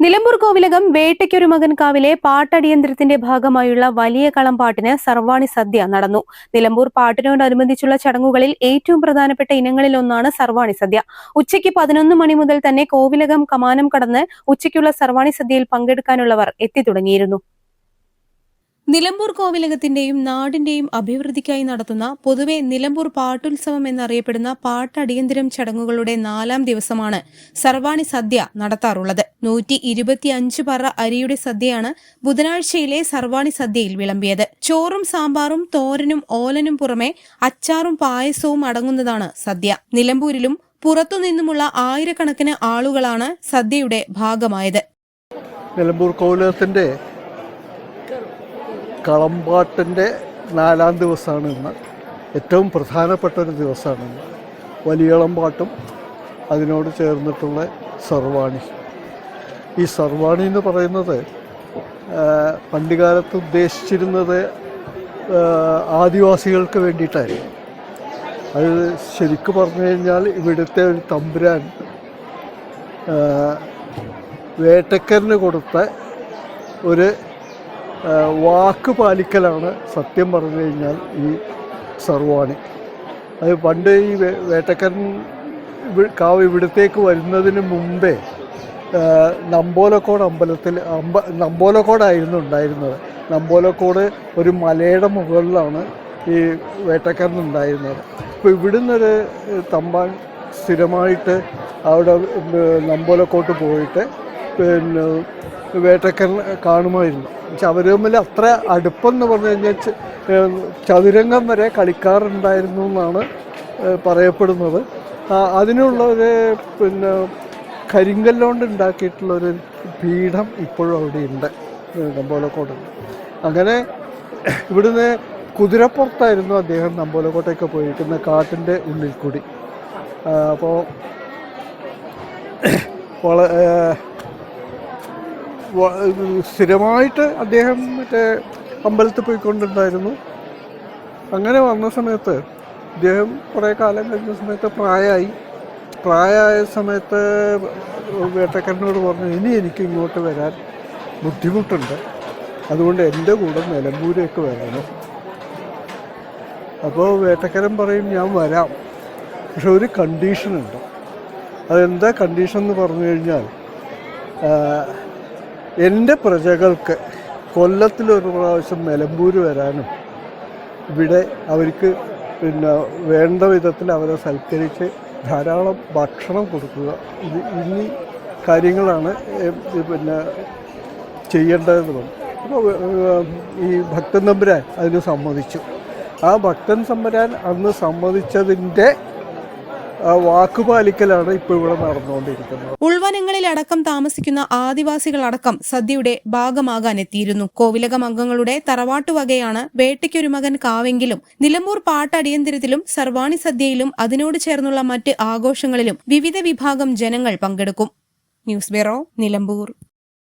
നിലമ്പൂർ കോവിലകം വേട്ടയ്ക്കൊരു മകൻ കാവിലെ പാട്ടടിയന്ത്രത്തിന്റെ ഭാഗമായുള്ള വലിയ കളംപാട്ടിന് സർവാണി സദ്യ നടന്നു. നിലമ്പൂർ പാട്ടിനോടനുബന്ധിച്ചുള്ള ചടങ്ങുകളിൽ ഏറ്റവും പ്രധാനപ്പെട്ട ഇനങ്ങളിൽ ഒന്നാണ് സർവാണി സദ്യ. ഉച്ചയ്ക്ക് പതിനൊന്ന് മണി മുതൽ തന്നെ കോവിലകം കമാനം കടന്ന് ഉച്ചയ്ക്കുള്ള സർവാണി സദ്യയിൽ പങ്കെടുക്കാനുള്ളവർ എത്തിത്തുടങ്ങിയിരുന്നു നിലമ്പൂർ കോവിലകത്തിന്റെയും നാടിന്റെയും അഭിവൃദ്ധിക്കായി നടത്തുന്ന പൊതുവെ നിലമ്പൂർ പാട്ടുത്സവം എന്നറിയപ്പെടുന്ന പാട്ടടിയന്തരം ചടങ്ങുകളുടെ നാലാം ദിവസമാണ് സർവാണി സദ്യ നടത്താറുള്ളത്. നൂറ്റി ഇരുപത്തിയഞ്ച് പറ അരിയുടെ സദ്യയാണ് ബുധനാഴ്ചയിലെ സർവാണി സദ്യയിൽ വിളമ്പിയത്. ചോറും സാമ്പാറും തോരനും ഓലനും പുറമെ അച്ചാറും പായസവും അടങ്ങുന്നതാണ് സദ്യ. നിലമ്പൂരിലും പുറത്തുനിന്നുമുള്ള ആയിരക്കണക്കിന് ആളുകളാണ് സദ്യയുടെ ഭാഗമായത്. നിലമ്പൂർ കോവിലകത്തിന്റെ കളമ്പാട്ടിന്റെ നാലാം ദിവസമാണ് ഇന്ന്. ഏറ്റവും പ്രധാനപ്പെട്ട ഒരു ദിവസമാണ് ഇന്ന്. വലിയളമ്പാട്ടും അതിനോട് ചേർന്നിട്ടുള്ള സർവാണി. ഈ സർവാണി എന്ന് പറയുന്നത് പണ്ടുകാലത്ത് ഉദ്ദേശിച്ചിരുന്നത് ആദിവാസികൾക്ക് വേണ്ടിയിട്ടായിരുന്നു. അത് ശരിക്കു പറഞ്ഞു കഴിഞ്ഞാൽ ഇവിടുത്തെ ഒരു തമ്പുരാൻ വേട്ടക്കരന് കൊടുത്ത ഒരു വാക്ക് പാലിക്കലാണ് സത്യം പറഞ്ഞു കഴിഞ്ഞാൽ ഈ സർവാണി. അത് പണ്ട് ഈ വേട്ടക്കൻ കാവ് ഇവിടത്തേക്ക് വരുന്നതിന് മുമ്പേ നമ്പോലക്കോട് അമ്പലത്തിൽ അമ്പ നമ്പോലക്കോടായിരുന്നു ഉണ്ടായിരുന്നത്. നമ്പോലക്കോട് ഒരു മലയുടെ മുകളിലാണ് ഈ വേട്ടക്കാരൻ ഉണ്ടായിരുന്നത്. അപ്പോൾ ഇവിടുന്നൊരു തമ്പാൻ സ്ഥിരമായിട്ട് അവിടെ നമ്പോലക്കോട്ട് പോയിട്ട് പിന്നെ വേട്ടക്കൻ കാണുമായിരുന്നു. അവർ തമ്മിൽ അത്ര അടുപ്പം എന്ന് പറഞ്ഞു കഴിഞ്ഞാൽ ചതുരംഗം വരെ കളിക്കാറുണ്ടായിരുന്നു എന്നാണ് പറയപ്പെടുന്നത്. അതിനുള്ള ഒരു പിന്നെ കരിങ്കല്ലോണ്ട് ഉണ്ടാക്കിയിട്ടുള്ള ഒരു പീഠം ഇപ്പോഴും അവിടെ ഉണ്ട് നമ്പോലക്കോട് അങ്ങനെ ഇവിടുന്ന് കുതിരപ്പുറത്തായിരുന്നു അദ്ദേഹം നമ്പോലക്കോട്ടയൊക്കെ പോയിരിക്കുന്ന കാട്ടിന്റെ ഉള്ളിൽ കൂടി. അപ്പോൾ വള ഏഹ് വ- സ്ഥിരമായിട്ട് അദ്ദേഹം മറ്റേ അമ്പലത്തിൽ പോയിക്കൊണ്ടുണ്ടായിരുന്നു അങ്ങനെ വന്ന സമയത്ത് അദ്ദേഹം കുറേ കാലം കഴിഞ്ഞ സമയത്ത് പ്രായമായി പ്രായമായ സമയത്ത് വേട്ടക്കാരനോട് പറഞ്ഞു ഇനി എനിക്ക് ഇങ്ങോട്ട് വരാൻ ബുദ്ധിമുട്ടുണ്ട്. അതുകൊണ്ട് എന്റെ കൂടെ നിലമ്പൂരേക്ക് വരണം. അപ്പോൾ വേട്ടക്കാരൻ പറയും ഞാൻ വരാം. പക്ഷെ ഒരു കണ്ടീഷനുണ്ട് അതെന്താ കണ്ടീഷൻ എന്ന് പറഞ്ഞു കഴിഞ്ഞാൽ എന്റെ പ്രജകൾക്ക് കൊല്ലത്തിലൊരു പ്രാവശ്യം നിലമ്പൂർ വരാനും ഇവിടെ അവർക്ക് പിന്നെ വേണ്ട വിധത്തിൽ അവരെ സൽക്കരിച്ച് ധാരാളം ഭക്ഷണം കൊടുക്കുക. ഇത് ഇനി കാര്യങ്ങളാണ് പിന്നെ ചെയ്യേണ്ടതെന്ന്. പറഞ്ഞു ഈ ഭക്തൻ തമ്പുരാൻ അതിന് സമ്മതിച്ചു. ആ ഭക്തൻ തമ്പുരാൻ അന്ന് സമ്മതിച്ചതിന്റെ വാക്കുപാലിക്കലാണ് ഇപ്പോൾ ഇവിടെ നടന്നുകൊണ്ടിരിക്കുന്നത്. ഉൾവനങ്ങളിലടക്കം താമസിക്കുന്ന ആദിവാസികളടക്കം സദ്യയുടെ ഭാഗമാകാൻ എത്തിയിരുന്നു കോവിലകം അംഗങ്ങളുടെ തറവാട്ടുവകയാണ് വേട്ടയ്ക്കൊരു മകൻ കാവെങ്കിലും നിലമ്പൂർ പാട്ടടിയന്തിരത്തിലും സർവാണി സദ്യയിലും അതിനോട് ചേർന്നുള്ള മറ്റ് ആഘോഷങ്ങളിലും വിവിധ വിഭാഗം ജനങ്ങൾ പങ്കെടുക്കും. News bureau Nilambur.